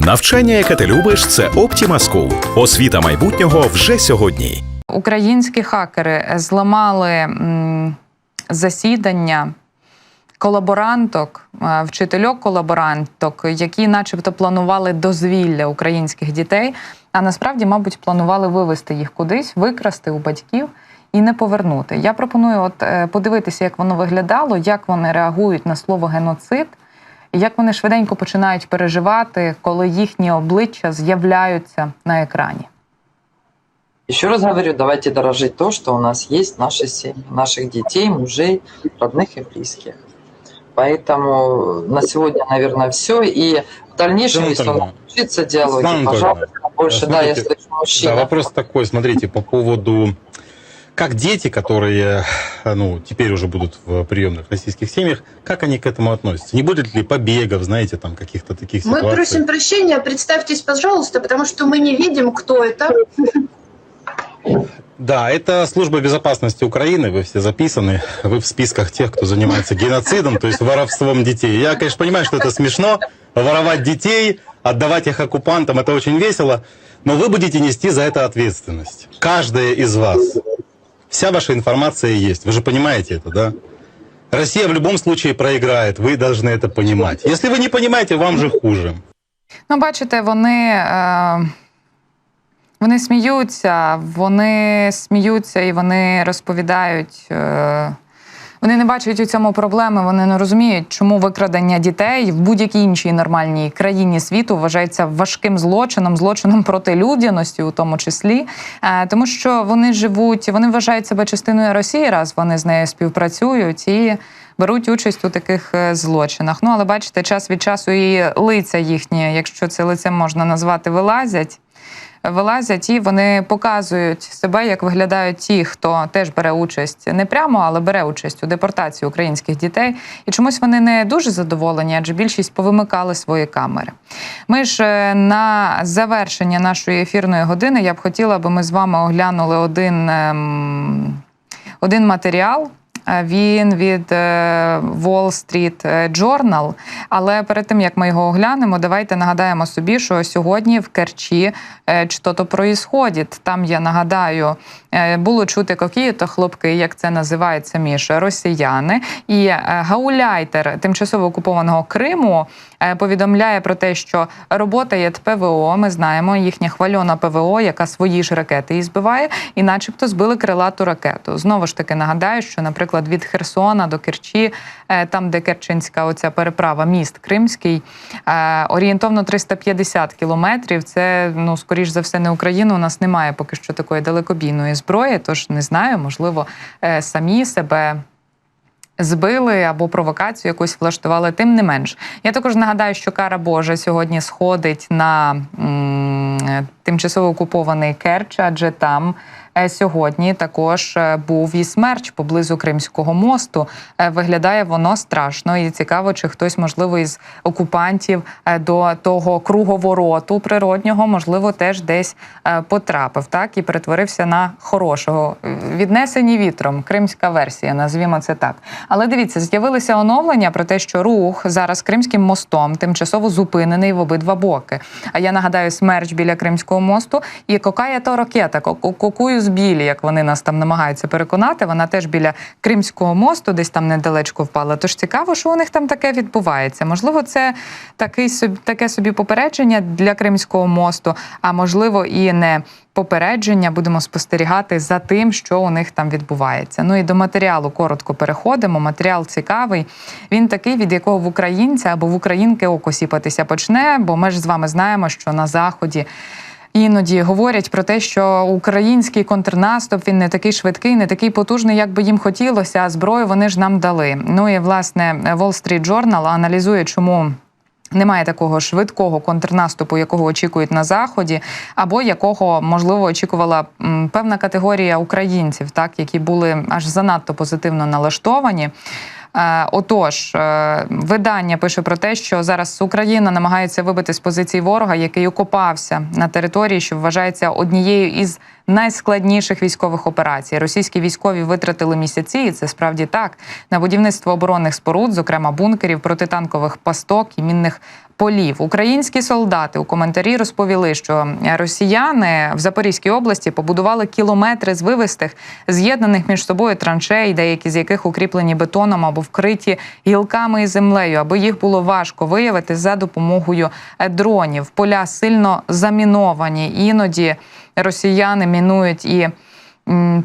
Навчання, яке ти любиш, це Optima School. Освіта майбутнього вже сьогодні. Українські хакери зламали засідання колаборанток, е, вчительок-колаборанток, які, начебто, планували дозвілля українських дітей, а насправді, мабуть, планували вивести їх кудись, викрасти у батьків. І не повернути. Я пропоную от е, подивитися, як воно виглядало, як вони реагують на слово геноцид, як вони швиденько починають переживати, коли їхні обличчя з'являються на екрані. Еще раз говорю, давайте дорожить то, что у нас есть наши семьи, наших детей, мужей, родных и близких. Поэтому на сегодня, наверное, все. И в дальнейшем, Да, если он Наталья. научится диалоги, Светлана пожалуйста, больше, да, я Смотрите, слышу мужчина. Да, вопрос такой, смотрите, по поводу как дети, которые ну, теперь уже будут в приемных российских семьях, как они к этому относятся? Не будет ли побегов, знаете, там каких-то таких Мы ситуаций? просим прощения, представьтесь, пожалуйста, потому что мы не видим, кто это. Да, это служба безопасности Украины, вы все записаны, вы в списках тех, кто занимается геноцидом, то есть воровством детей. Я, конечно, понимаю, что это смешно, воровать детей, отдавать их оккупантам, это очень весело, но вы будете нести за это ответственность. Каждая из вас. Вся ваша информация есть, вы же понимаете это, да? Россия в любом случае проиграет, вы должны это понимать. Если вы не понимаете, вам же хуже. Ну, бачите, вони, е, вони сміються, вони сміються і вони розповідають. Е, вони не бачать у цьому проблеми, вони не розуміють, чому викрадення дітей в будь-якій іншій нормальній країні світу вважається важким злочином, злочином проти людяності, у тому числі, Е, тому що вони живуть, вони вважають себе частиною Росії, раз вони з нею співпрацюють і беруть участь у таких е, злочинах. Ну але бачите, час від часу і лиця їхні, якщо це лицем можна назвати, вилазять. Вилазять і вони показують себе, як виглядають ті, хто теж бере участь не прямо, але бере участь у депортації українських дітей. І чомусь вони не дуже задоволені, адже більшість повимикали свої камери. Ми ж е, на завершення нашої ефірної години я б хотіла, аби ми з вами оглянули один, ем, один матеріал. Е, Він від е, Wall Street Journal. Але перед тим як ми його оглянемо, давайте нагадаємо собі, що сьогодні в Керчі е, що-то проїсходить. Там я нагадаю, е, було чути какі-то хлопки, як це називається між росіяни. І е, гауляйтер тимчасово окупованого Криму е, повідомляє про те, що робота є ПВО. Ми знаємо їхня хвальона ПВО, яка свої ж ракети і збиває, і, начебто, збили крилату ракету. Знову ж таки нагадаю, що, наприклад, від Херсона до Керчі, е, там, де Керченська оця переправа, міст Кримський, е, орієнтовно 350 кілометрів. Це ну скоріш за все не Україна. У нас немає поки що такої далекобійної зброї. Тож не знаю, можливо, е, самі себе. Збили або провокацію якусь влаштували, тим не менш. Я також нагадаю, що кара Божа сьогодні сходить на м, тимчасово окупований Керч, адже там сьогодні також е, був і смерч поблизу Кримського мосту. Е, Виглядає воно страшно і цікаво, чи хтось, можливо, із окупантів е, до того круговороту природнього, можливо, теж десь е, потрапив, так і перетворився на хорошого. Віднесені вітром, кримська версія, назвімо це так. Але дивіться, з'явилися оновлення про те, що рух зараз Кримським мостом тимчасово зупинений в обидва боки. А я нагадаю, смерч біля Кримського мосту і какая то ракета, ко- кокую збілі, як вони нас там намагаються переконати. Вона теж біля Кримського мосту, десь там недалечко впала. Тож цікаво, що у них там таке відбувається. Можливо, це такий собі таке собі попередження для Кримського мосту, а можливо, і не попередження. Будемо спостерігати за тим, що у них там відбувається. Ну і до матеріалу коротко переходимо. Матеріал цікавий. Він такий, від якого в українця або в українки око сіпатися почне, бо ми ж з вами знаємо, що на заході. Іноді говорять про те, що український контрнаступ він не такий швидкий, не такий потужний, як би їм хотілося. А зброю вони ж нам дали. Ну і власне Wall Street Journal аналізує, чому. Немає такого швидкого контрнаступу, якого очікують на заході, або якого можливо очікувала певна категорія українців, так які були аж занадто позитивно налаштовані. Е, Отож, е, видання пише про те, що зараз Україна намагається вибити з позицій ворога, який окопався на території, що вважається однією із найскладніших військових операцій. Російські військові витратили місяці, і це справді так на будівництво оборонних споруд, зокрема бункерів, протитанкових пасток і мінних полів. Українські солдати у коментарі розповіли, що росіяни в Запорізькій області побудували кілометри з вивистих, з'єднаних між собою траншей, деякі з яких укріплені бетоном або вкриті гілками і землею, аби їх було важко виявити за допомогою е, дронів. Поля сильно заміновані. Іноді росіяни мінують і.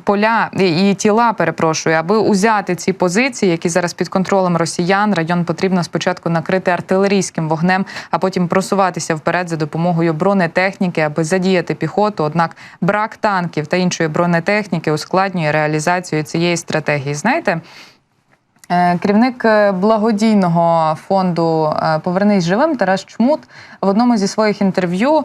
Поля і тіла, перепрошую, аби узяти ці позиції, які зараз під контролем росіян, район потрібно спочатку накрити артилерійським вогнем, а потім просуватися вперед за допомогою бронетехніки, аби задіяти піхоту. Однак брак танків та іншої бронетехніки ускладнює реалізацію цієї стратегії. Знаєте, Керівник е, благодійного фонду е, Повернись живим Тарас Чмут в одному зі своїх інтерв'ю е,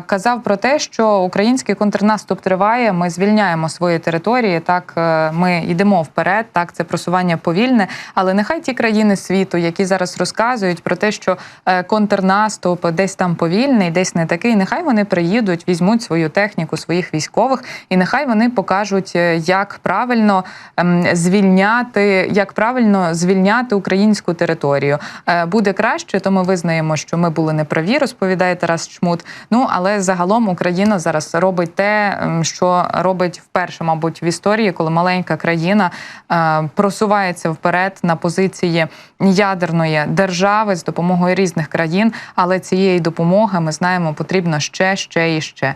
казав про те, що український контрнаступ триває. Ми звільняємо свої території. Так е, ми йдемо вперед. Так, це просування повільне. Але нехай ті країни світу, які зараз розказують про те, що е, контрнаступ десь там повільний, десь не такий. Нехай вони приїдуть, візьмуть свою техніку, своїх військових, і нехай вони покажуть, е, як правильно ем, звільняти, як правильно звільняти українську територію. Е, Буде краще, то ми визнаємо, що ми були неправі, розповідає Тарас Чмут. Ну але загалом Україна зараз робить те, що робить вперше, мабуть, в історії, коли маленька країна е, просувається вперед на позиції ядерної держави з допомогою різних країн. Але цієї допомоги ми знаємо потрібно ще, ще і ще.